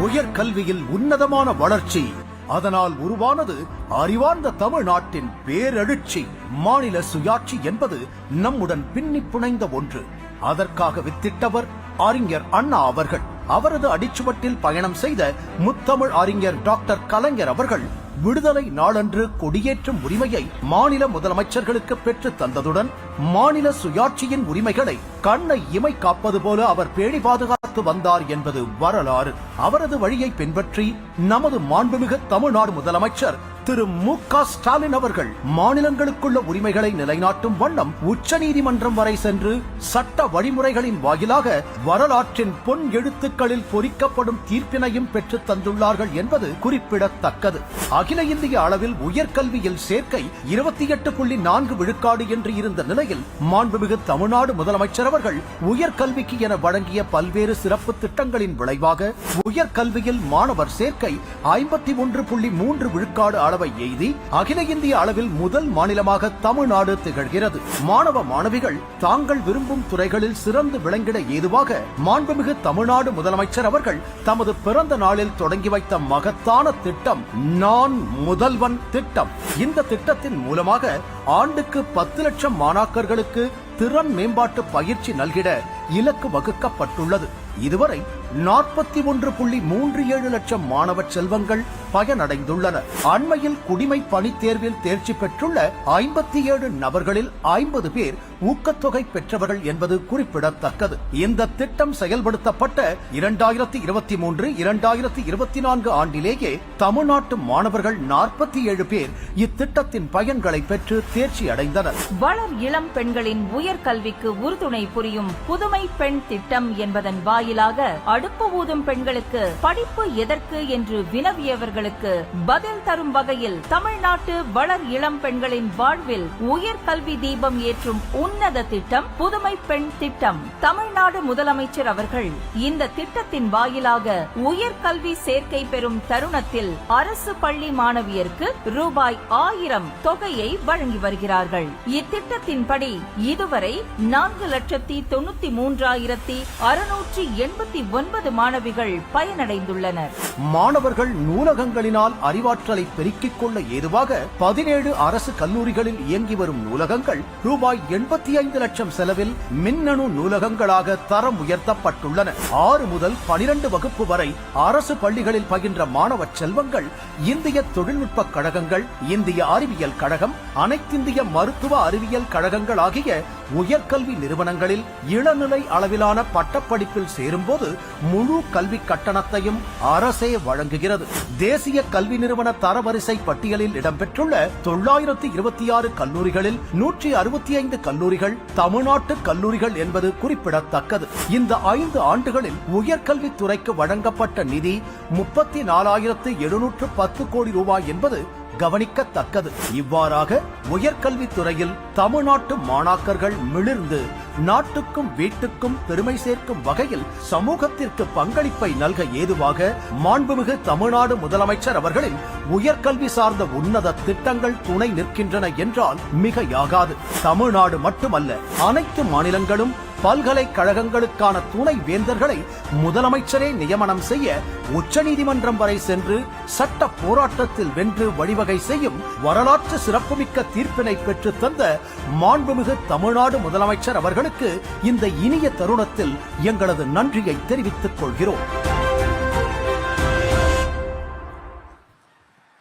உயர்கல்வியில் உன்னதமான வளர்ச்சி. அதனால் உருவானது அறிவார்ந்த தமிழ்நாட்டின் பேரெழுச்சி. மாநில சுயாட்சி என்பது நம்முடன் பின்னி புனைந்த ஒன்று. அதற்காக வித்திட்டவர் அறிஞர் அண்ணா அவர்கள். அவரது அடிச்சுவட்டில் பயணம் செய்த முத்தமிழ் அறிஞர் டாக்டர் கலைஞர் அவர்கள் விடுதலை நாளன்று கொடியேற்றும் உரிமையை மாநில முதலமைச்சர்களுக்கு பெற்றுத் தந்ததுடன் மாநில சுயாட்சியின் உரிமைகளை கண்ணை இமை காப்பது போல அவர் பேணி பாதுகாத்து வந்தார் என்பது வரலாறு. அவரது வழியை பின்பற்றி நமது மாண்புமிகு தமிழ்நாடு முதலமைச்சர் திரு மு க ஸ்டாலின் அவர்கள் மாநிலங்களுக்குள்ள உரிமைகளை நிலைநாட்டும் வண்ணம் உச்சநீதிமன்றம் வரை சென்று சட்ட வழிமுறைகளின் வாயிலாக வரலாற்றின் பொன் எழுத்துக்களில் பொறிக்கப்படும் தீர்ப்பினையும் பெற்றுத் தந்துள்ளார்கள் என்பது குறிப்பிடத்தக்கது. அகில இந்திய அளவில் உயர்கல்வியில் சேர்க்கை இருபத்தி எட்டு புள்ளி நான்கு விழுக்காடு என்று இருந்த நிலையில் மாண்புமிகு தமிழ்நாடு முதலமைச்சர் அவர்கள் உயர்கல்விக்கு என வழங்கிய பல்வேறு சிறப்பு திட்டங்களின் விளைவாக உயர்கல்வியில் மாணவர் சேர்க்கை ஐம்பத்தி ஒன்று புள்ளி மூன்று விழுக்காடு அளவு எய்தி அகில இந்திய அளவில் முதல் மாநிலமாக தமிழ்நாடு திகழ்கிறது. மாணவ மாணவிகள் தாங்கள் விரும்பும் துறைகளில் சிறந்து விளங்கிட ஏதுவாக மாண்புமிகு தமிழ்நாடு முதலமைச்சர் அவர்கள் தமது பிறந்த நாளில் தொடங்கி வைத்த மகத்தான திட்டம் நான் முதல்வன் திட்டம். இந்த திட்டத்தின் மூலமாக ஆண்டுக்கு பத்து லட்சம் மாணாக்கர்களுக்கு திறன் மேம்பாட்டு பயிற்சி நல்கிட இலக்கு வகுக்கப்பட்டுள்ளது. இதுவரை நாற்பத்தி ஒன்று புள்ளி மூன்று ஏழு லட்சம் மாணவ செல்வங்கள் பயனடைந்துள்ளனர் அண்மையில் குடிமை பணி தேர்வில் தேர்ச்சி பெற்றுள்ள ஐம்பத்தி ஏழு நபர்களில் ஐம்பது பேர் ஊக்கத்தொகை பெற்றவர்கள் என்பது குறிப்பிடத்தக்கது. இந்த திட்டம் செயல்படுத்தப்பட்ட இரண்டாயிரத்தி இருபத்தி மூன்று இரண்டாயிரத்தி இருபத்தி நான்கு ஆண்டிலேயே தமிழ்நாட்டு மாணவர்கள் நாற்பத்தி ஏழு பேர் இத்திட்டத்தின் பயன்களை பெற்று தேர்ச்சி அடைந்தனர். வளர் இளம் பெண்களின் உயர்கல்விக்கு உறுதுணை புரியும் புதுமை பெண் திட்டம் என்பதன் வாயிலாக அடுப்பு ஊதும் பெண்களுக்கு படிப்பு எதற்கு என்று வினவியவர்களுக்கு பதில் தரும் வகையில் தமிழ்நாட்டு வளர் இளம் பெண்களின் வாழ்வில் உயர்கல்வி தீபம் ஏற்றும் உன்னத திட்டம் புதுமை பெண் திட்டம். தமிழ்நாடு முதலமைச்சர் அவர்கள் இந்த திட்டத்தின் வாயிலாக உயர்கல்வி சேர்க்கை பெறும் தருணத்தில் அரசு பள்ளி மாணவியருக்கு ரூபாய் ஆயிரம் தொகையை வழங்கி வருகிறார்கள். இத்திட்டத்தின்படி இதுவரை நான்கு லட்சத்தி தொண்ணூத்தி மூன்றாயிரத்தி அறுநூற்றி எண்பத்தி ஒன்பது மாணவிகள் பயனடைந்துள்ளனர். மாணவர்கள் நூலகங்களினால் அறிவாற்றலை பெருக்கிக் கொள்ள ஏதுவாக பதினேழு அரசு கல்லூரிகளில் இயங்கி வரும் நூலகங்கள் ரூபாய் எண்பத்தி ஐந்து லட்சம் செலவில் மின்னணு நூலகங்களாக தரம் உயர்த்தப்பட்டுள்ளன. ஆறு முதல் பனிரெண்டு வகுப்பு வரை அரசு பள்ளிகளில் பயின்ற மாணவ செல்வங்கள் இந்திய தொழில்நுட்ப கழகங்கள் இந்திய அறிவியல் கழகம் அனைத்திந்திய மருத்துவ அறிவியல் கழகங்கள் ஆகிய உயர்கல்வி நிறுவனங்களில் இளநிலை அளவிலான பட்டப்படிப்பில் சேரும்போது முழு கல்வி கட்டணத்தையும் அரசே வழங்குகிறது. தேசிய கல்வி நிறுவன தரவரிசை பட்டியலில் இடம்பெற்றுள்ள தொள்ளாயிரத்தி இருபத்தி ஆறு கல்லூரிகளில் நூற்றி அறுபத்தி ஐந்து கல்லூரிகள் தமிழ்நாட்டு கல்லூரிகள் என்பது குறிப்பிடத்தக்கது. இந்த ஐந்து ஆண்டுகளில் உயர்கல்வித்துறைக்கு வழங்கப்பட்ட நிதி முப்பத்தி நாலாயிரத்து எழுநூற்று பத்து கோடி ரூபாய் என்பது கவனிக்கத்தக்கது. இவ்வாறாக உயர்கல்வித்துறையில் தமிழ்நாட்டு மாணாக்கர்கள் மிளிர்ந்து நாட்டுக்கும் வீட்டுக்கும் பெருமை சேர்க்கும் வகையில் சமூகத்திற்கு பங்களிப்பை நல்க ஏதுவாக மாண்புமிகு தமிழ்நாடு முதலமைச்சர் அவர்களின் உயர்கல்வி சார்ந்த உன்னத திட்டங்கள் துணை நிற்கின்றன என்றால் மிகையாகாது. தமிழ்நாடு மட்டுமல்ல அனைத்து மாநிலங்களும் பல்கலைக்கழகங்களுக்கான துணை வேந்தர்களை முதலமைச்சரே நியமனம் செய்ய உச்சநீதிமன்றம் வரை சென்று சட்ட போராட்டத்தில் வென்று வழிவகை செய்யும் வரலாற்று சிறப்புமிக்க தீர்ப்பினை பெற்று தந்த மாண்புமிகு தமிழ்நாடு முதலமைச்சர் அவர்களுக்கு இந்த இனிய தருணத்தில் எங்களது நன்றியை தெரிவித்துக் கொள்கிறோம்.